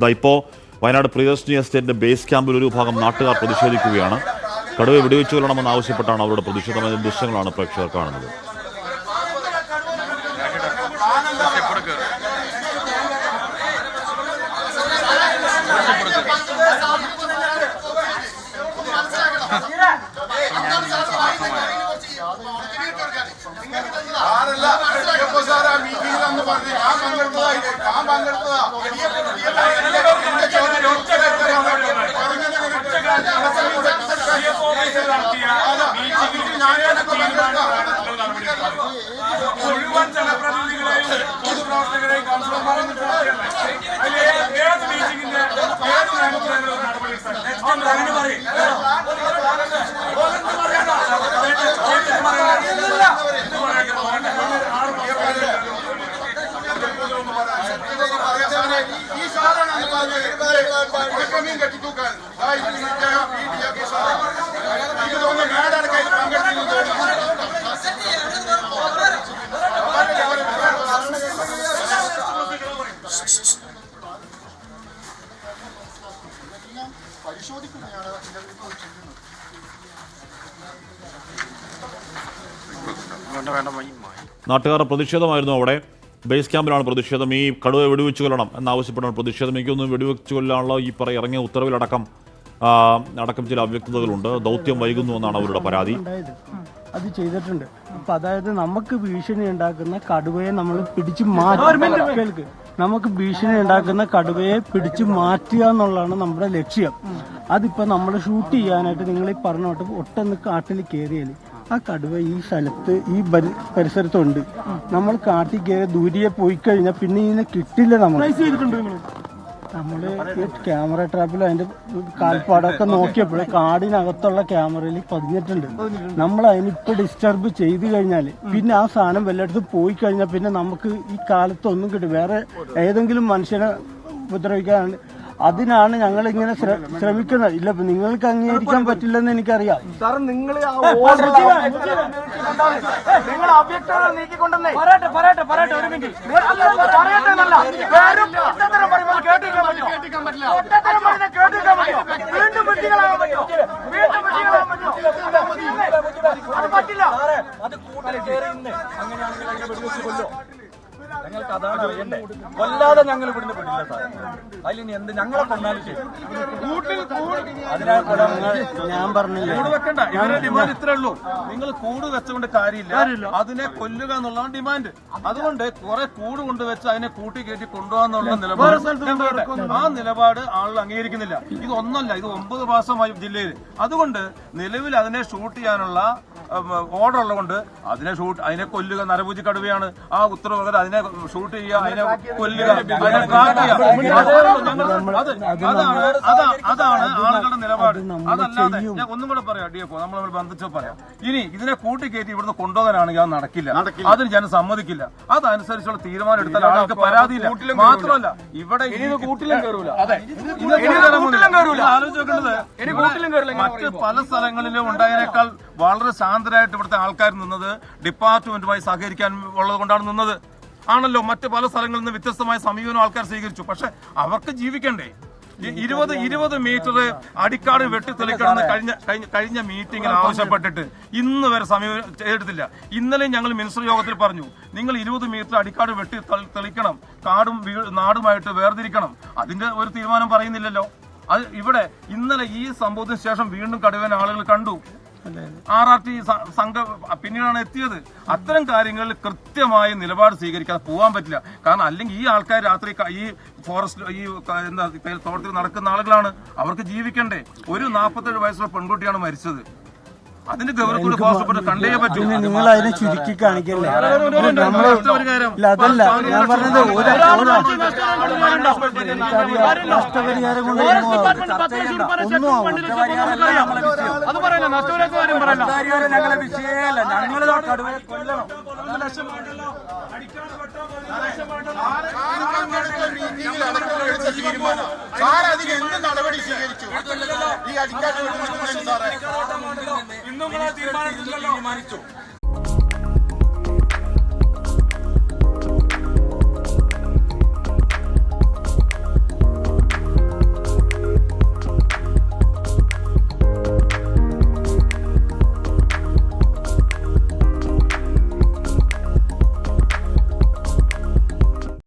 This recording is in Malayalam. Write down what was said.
ഇതാ ഇപ്പോൾ വയനാട് പ്രിയദർശിനി എസ്റ്റേറ്റിന്റെ ബേസ് ക്യാമ്പിൽ ഒരു ഭാഗം നാട്ടുകാർ പ്രതിഷേധിക്കുകയാണ്. കടുവ വെടിവെച്ചു കൊല്ലണമെന്ന് ആവശ്യപ്പെട്ടാണ് അവരുടെ പ്രതിഷേധം അതിന്റെ ദൃശ്യങ്ങളാണ് പ്രേക്ഷകർ കാണുന്നത് ഇപ്പൊ സാറാ മീറ്റിംഗിലെന്ന് പറഞ്ഞ് ഞാൻ പങ്കെടുത്തതാ. ഞാൻ പങ്കെടുത്തതാ. നാട്ടുകാരുടെ പ്രതിഷേധമായിരുന്നു അവിടെ. ബേസ് ക്യാമ്പിലാണ് പ്രതിഷേധം. ഈ കടുവ വെടിവെച്ച് കൊല്ലണം എന്നാവശ്യപ്പെട്ടാണ് പ്രതിഷേധം. എനിക്കൊന്നും വെടിവെച്ച് കൊല്ലാനുള്ള ഈ പറ ഇറങ്ങിയ ഉത്തരവിലടക്കം അടക്കം ചില അവ്യക്തതകളുണ്ട്. ദൗത്യം വൈകുന്നു എന്നാണ് അവരുടെ പരാതി. അത് ചെയ്തിട്ടുണ്ട്. അപ്പൊ അതായത് നമുക്ക് ഭീഷണി ഉണ്ടാക്കുന്ന കടുവയെ നമ്മൾ പിടിച്ചു മാറ്റി കേൾക്ക്. നമുക്ക് ഭീഷണി ഉണ്ടാക്കുന്ന കടുവയെ പിടിച്ചു മാറ്റുക എന്നുള്ളതാണ് നമ്മുടെ ലക്ഷ്യം. അതിപ്പോ നമ്മൾ ഷൂട്ട് ചെയ്യാനായിട്ട് നിങ്ങൾ ഈ പറഞ്ഞോട്ട് ഒട്ടൊന്ന് കാട്ടിൽ കയറിയാൽ ആ കടുവ ഈ സ്ഥലത്ത് ഈ പരിസരത്തുണ്ട്. നമ്മൾ കാട്ടിൽ കയറി ദൂരെ പോയി കഴിഞ്ഞാൽ പിന്നെ ഇതിനെ കിട്ടില്ല നമ്മൾ നമ്മൾ ക്യാമറ ട്രാപ്പിൽ അതിന്റെ കാൽപ്പാടൊക്കെ നോക്കിയപ്പോൾ കാടിനകത്തുള്ള ക്യാമറയിൽ പതിഞ്ഞിട്ടുണ്ട്. നമ്മൾ അതിനിപ്പോ ഡിസ്റ്റർബ് ചെയ്തു കഴിഞ്ഞാൽ പിന്നെ ആ സാധനം വല്ലയിടത്ത് പോയി കഴിഞ്ഞാൽ പിന്നെ നമുക്ക് ഈ കാലത്തൊന്നും കിട്ടും. വേറെ ഏതെങ്കിലും മനുഷ്യനെ ഉപദ്രവിക്കാൻ അതിനാണ് ഞങ്ങൾ ഇങ്ങനെ ശ്രമിക്കുന്നത്. ഇല്ല നിങ്ങൾക്ക് അംഗീകരിക്കാൻ പറ്റില്ലെന്ന് എനിക്കറിയാം. സാർ നിങ്ങൾ നിങ്ങൾ അവ്യക്തത നീക്കിക്കൊണ്ടെന്നേ പറയട്ടെ പറയട്ടെ പറയട്ടെ ഒരു മിനിറ്റ്. പറയട്ടെ എന്നല്ല വെറും പൊട്ടത്തരം പറയുമ്പോൾ കേട്ടിരിക്കാൻ പറ്റുമോ? പൊട്ടത്തരം പറ്റില്ല കേട്ടിരിക്കാൻ പറ്റുമോ? വീണ്ടും വിട്ടികളാകാൻ പറ്റുമോ? വീണ്ടും വിട്ടികളാകാൻ പറ്റുമോ? അത് പറ്റില്ല. അത് കൂട്ടിൽ കയറി ഇന്ന് അങ്ങനെയാണെങ്കിൽ അതിനെ വെടിവെച്ച് കൊല്ലോ. ഞങ്ങൾക്ക് അതാണ് അറിയണ്ടേ കൊല്ലാതെ ഞങ്ങൾ ഇവിടുന്ന് പെടില്ല സാർ അതിലിനി എന്ത് ഞങ്ങളെ കൊന്നാലും ശരി. അതിനാൽ ഞാൻ പറഞ്ഞില്ലേ? കൂട് വെക്കണ്ട. ഡിമാൻഡ് ഇത്രേ ഉള്ളൂ. നിങ്ങൾ കൂട് വെച്ചുകൊണ്ട് കാര്യമില്ല. അതിനെ കൊല്ലുക എന്നുള്ളതാണ് ഡിമാൻഡ് അതുകൊണ്ട് കുറെ കൂട് കൊണ്ടുവച്ച് അതിനെ കൂട്ടി കയറ്റി കൊണ്ടുപോകാന്നുള്ള നിലപാട് ആ നിലപാട് ആളുകൾ അംഗീകരിക്കുന്നില്ല. ഇത് ഒന്നല്ല ഇത് ഒമ്പത് മാസമായി ജില്ലയിൽ. അതുകൊണ്ട് നിലവിൽ അതിനെ ഷൂട്ട് ചെയ്യാനുള്ള ഓർഡർ ഉള്ളതുകൊണ്ട് അതിനെ ഷൂട്ട് അതിനെ കൊല്ലുക നരഭൂജി കടുവയാണ് ആ ഉത്തരവ് അതിനെ ഷൂട്ട് ചെയ്യുക അതിനെ കൊല്ലുക അതിനെ അതാണ് അതാണ് അതാണ് ആളുകളുടെ നിലപാട്. അതല്ലാതെ ഞാൻ ഒന്നും കൂടെ പറയാം ഡി നമ്മൾ നമ്മൾ ബന്ധിച്ചോ പറയാം. ഇനി ഇതിനെ കൂട്ടിക്കയറ്റി ഇവിടുന്ന് കൊണ്ടുപോകാനാണെങ്കിൽ അത് നടക്കില്ല. അതിന് ജനം സമ്മതിക്കില്ല. അതനുസരിച്ചുള്ള തീരുമാനം എടുത്താൽ ആൾക്ക് പരാതിയില്ല. മാത്രമല്ല ഇവിടെ കൂട്ടിലും കയറൂല. ആലോചിക്കേണ്ടത് മറ്റ് പല സ്ഥലങ്ങളിലും ഉണ്ടായതിനേക്കാൾ വളരെ ശാന്തരായിട്ട് ഇവിടുത്തെ ആൾക്കാർ നിന്നത് ഡിപ്പാർട്ട്മെന്റുമായി സഹകരിക്കാൻ ഉള്ളത് കൊണ്ടാണ് നിന്നത്. ആണല്ലോ മറ്റ് പല സ്ഥലങ്ങളിൽ നിന്ന് വ്യത്യസ്തമായ സമീപനം ആൾക്കാർ സ്വീകരിച്ചു. പക്ഷെ അവർക്ക് ജീവിക്കണ്ടേ? ഇരുപത് ഇരുപത് മീറ്റർ അടിക്കാട് വെട്ടിത്തെളിക്കണമെന്ന് കഴിഞ്ഞ കഴിഞ്ഞ കഴിഞ്ഞ മീറ്റിംഗിൽ ആവശ്യപ്പെട്ടിട്ട് ഇന്ന് വരെ സമീപം ചെയ്തിട്ടില്ല. ഇന്നലെ ഞങ്ങൾ മിനിസ്റ്റർ യോഗത്തിൽ പറഞ്ഞു നിങ്ങൾ ഇരുപത് മീറ്റർ അടിക്കാട് വെട്ടി തെളിക്കണം. കാടും നാടുമായിട്ട് വേർതിരിക്കണം. അതിന്റെ ഒരു തീരുമാനം പറയുന്നില്ലല്ലോ. അത് ഇവിടെ ഇന്നലെ ഈ സംഭവത്തിന് ശേഷം വീണ്ടും കടുവൻ ആളുകൾ കണ്ടു. ആർ ആർ ടി സംഘം പിന്നീടാണ് എത്തിയത്. അത്തരം കാര്യങ്ങളിൽ കൃത്യമായ നിലപാട് സ്വീകരിക്കാതെ പോകാൻ പറ്റില്ല. കാരണം അല്ലെങ്കിൽ ഈ ആൾക്കാർ രാത്രി ഈ ഫോറസ്റ്റ് ഈ എന്താ തോട്ടത്തിൽ നടക്കുന്ന ആളുകളാണ് അവർക്ക് ജീവിക്കണ്ടേ. ഒരു നാൽപ്പത്തേഴ് വയസ്സുള്ള പെൺകുട്ടിയാണ് മരിച്ചത്. അതിന്റെ ഗൗരവത്തോട് ഹോസ്പിറ്റൽ കണ്ടേ പറ്റൂ. നിങ്ങൾ അതിനെ ചുരുക്കി കാണിക്കല്ലേ? ഇല്ല അതല്ല. ഞാൻ പറഞ്ഞത് നഷ്ടപരിഹാരം കൊണ്ട് ഒന്നും അത് ഞങ്ങളെ വിഷയമല്ല. ഞങ്ങൾ കടുവയെ കൊല്ലണം. മീറ്റിംഗിൽ അടക്കം എടുത്ത തീരുമാനം സാർ അതിന് എന്ത് നടപടി സ്വീകരിച്ചു? ഈ അടിക്കാൻ വെട്ടുന്നതിന് സാറേ ഇന്നും നിങ്ങൾ തീരുമാനിച്ചില്ലല്ലോ